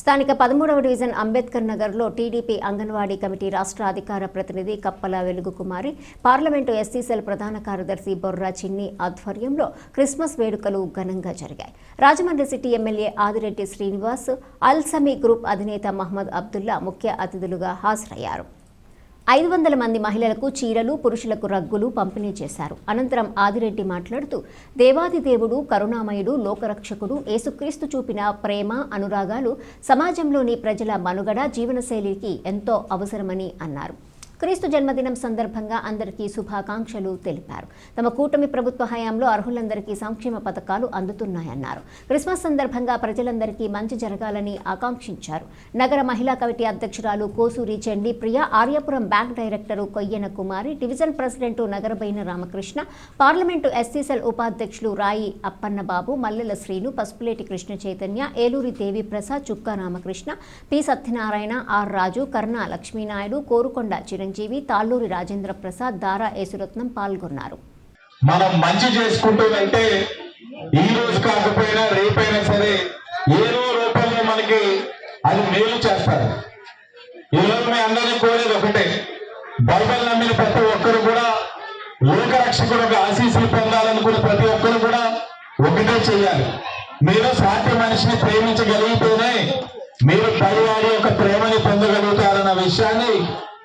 స్థానిక పదమూడవ డివిజన్ అంబేద్కర్ నగర్లో టీడీపీ అంగన్వాడీ కమిటీ రాష్ట్ర అధికార ప్రతినిధి కప్పల వెలుగుకుమారి పార్లమెంటు ఎస్సీ సెల్ ప్రధాన కార్యదర్శి బొర్రా చిన్ని ఆధ్వర్యంలో క్రిస్మస్ వేడుకలు ఘనంగా జరిగాయి. Rajahmundry city MLA Adireddy Srinivas Alsami group అధినేత మహమ్మద్ అబ్దుల్లా ముఖ్య అతిథులుగా హాజరయ్యారు. ఐదు వందల మంది మహిళలకు చీరలు పురుషులకు రగ్గులు పంపిణీ చేశారు. అనంతరం ఆదిరెడ్డి మాట్లాడుతూ దేవాది దేవుడు కరుణామయుడు లోకరక్షకుడు యేసుక్రీస్తు చూపిన ప్రేమ అనురాగాలు సమాజంలోని ప్రజల మనుగడ జీవనశైలికి ఎంతో అవసరమని అన్నారు. క్రీస్తు జన్మదినం సందర్భంగా అందరికీ శుభాకాంక్షలు తెలిపారు. తమ కూటమి ప్రభుత్వ హయాంలో అర్హులందరికీ సంక్షేమ పథకాలు అందుతున్నాయన్నారు. క్రిస్మస్ సందర్భంగా ప్రజలందరికీ మంచి జరగాలని ఆకాంక్షించారు. నగర మహిళా కమిటీ అధ్యక్షురాలు Kosuri Chendi Priya Aryapuram bank director Koyyana Kumari division president Nagarabaina Ramakrishna parliament SC cell ఉపాధ్యక్షులు రాయి అప్పన్నబాబు మల్లెల శ్రీను పసుపులేటి కృష్ణ చైతన్య ఏలూరి దేవి ప్రసాద్ చుక్కా రామకృష్ణ పి సత్యనారాయణ ఆర్ రాజు కర్ణ లక్ష్మీనాయుడు కోరుకొండ చిరంజీవి చిరంజీవి తాళ్ళూరి రాజేంద్ర ప్రసాద్ దారా యేసురత్నం పాల్గొన్నారు. మనం మంచి చేసుకుంటుందంటే ఈ రోజు కాకపోయినా రేపైనా సరే ఏదో రూపంలో మనకి అది మేలు చేస్తారు. ఈరోజు మీ అందరినీ కోరేది ఒకటే బైబిల్ నమ్మిన ప్రతి ఒక్కరు కూడా లోకరక్షకుడు ఒక ఆశీస్సులు పొందాలనుకున్న ప్రతి ఒక్కరు కూడా ఒకటే చేయాలి. మీరు సాటి మనిషిని ప్రేమించగలిగితేనే మీరు పైవాడి యొక్క ప్రేమని పొందగలుగుతారన్న విషయాన్ని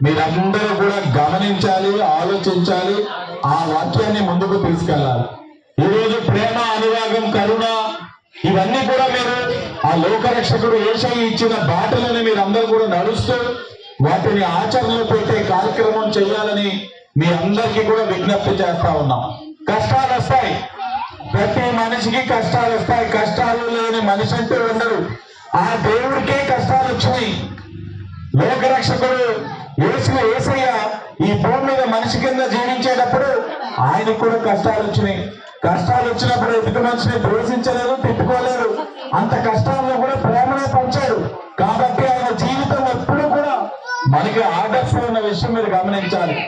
మీరందరూ కూడా గమనించాలి ఆలోచించాలి ఆ వాక్యాన్ని ముందుకు తీసుకెళ్ళాలి. ఈరోజు ప్రేమ అనురాగం కరుణ ఇవన్నీ కూడా మీరు ఆ లోకరక్షకుడు ఏషై ఇచ్చిన బాటలను మీరు అందరూ కూడా నడుస్తూ వాటిని ఆచరణలో పెట్టే కార్యక్రమం చేయాలని మీ అందరికీ కూడా విజ్ఞప్తి చేస్తా ఉన్నాం. కష్టాలు వస్తాయి. ప్రతి మనిషికి కష్టాలు వస్తాయి. కష్టాలు లేని మనిషి అంటే ఉండరు. ఆ దేవుడికే కష్టాలు వచ్చినాయి. లోకరక్షకుడు వేసిన ఏసయ్య ఈ భూమి మీద మనిషి కింద జీవించేటప్పుడు ఆయనకు కూడా కష్టాలు వచ్చినాయి. కష్టాలు వచ్చినప్పుడు ఎదుటి మనిషిని ద్వేషించలేదు తిట్టుకోలేదు. అంత కష్టాలను కూడా ప్రేమనే పంచాడు. కాబట్టి ఆయన జీవితం ఎప్పుడు కూడా మనకి ఆదర్శం ఉన్న విషయం మీరు గమనించాలి.